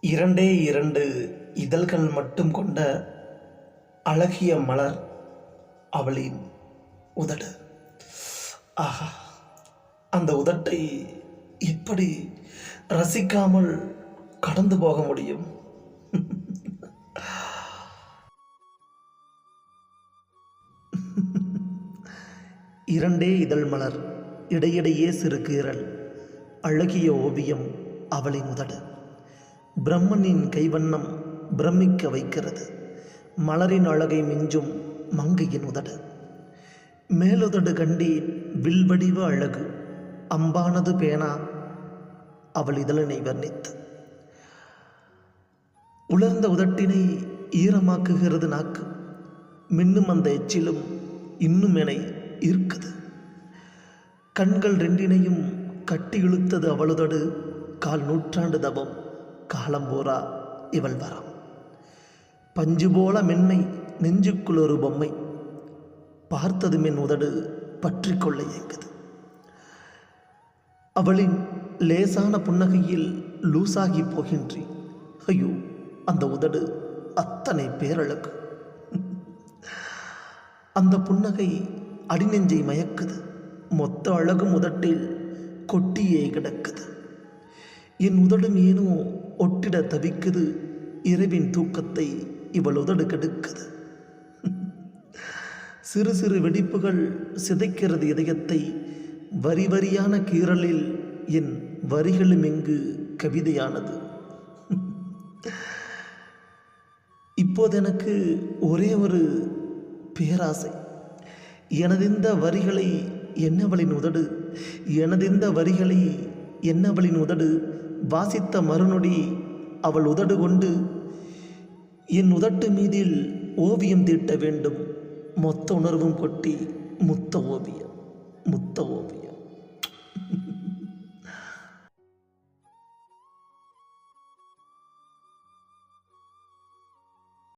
இரண்டே இரண்டு இதழ்கள் மட்டும் கொண்ட அழகிய மலர் அவளின் உதடு. ஆஹா அந்த உதட்டை இப்படி ரசிக்காமல் கடந்து போக முடியும். இரண்டே இதழ் மலர் இடையிடையே சிறு கீறல் அழகிய ஓவியம் அவளின் உதடு. பிரம்மனின் கைவண்ணம் பிரமிக்க வைக்கிறது. மலரின் அழகை மிஞ்சும் மங்கையின் உதடு. மேலுதடு கண்டி வில்வடிவ அழகு. அம்பானது பேனா அவள் இதழனை வர்ணித்து. உலர்ந்த உதட்டினை ஈரமாக்குகிறது நாக்கு. மின்னும் அந்த எச்சிலும் இன்னும் என இருக்குது கண்கள் ரெண்டினையும் கட்டி இழுத்தது அவளுதடு. கால் நூற்றாண்டு தபம் காலம் போரா இவள் வரம் பஞ்சு போல மென்மை நெஞ்சுக்குள் ஒரு பொம்மை பார்த்தது மென் உதடு பற்றி கொள்ள இயங்குது. அவளின் லேசான புன்னகையில் லூசாகி போகின்றேன். ஐயோ அந்த உதடு அத்தனை பேரழகு. அந்த புன்னகை அடிநெஞ்சை மயக்குது. மொத்த அழகு முதட்டில் கொட்டியே கிடக்குது. என் உதடும் ஏனோ ஒட்டிட தவிக்குது. இரவின் தூக்கத்தை இவள் உதடு கெடுக்குது. சிறு சிறு வெடிப்புகள் சிதைக்கிறது இதயத்தை. வரி வரியான கீறலில் என் வரிகளும் இங்கு கவிதையானது. இப்போது எனக்கு ஒரே ஒரு பேராசை. எனதிந்த வரிகளை என்னவளின் உதடு? எனதிந்த வரிகளை என்னவளின் உதடு? வாசித்த மறுநொடி அவள் உதடு கொண்டு என் உதட்டு மீதில் ஓவியம் தீட்ட வேண்டும். மொத்த உணர்வும் கொட்டி முத்த ஓவியம் முத்த ஓவியம்.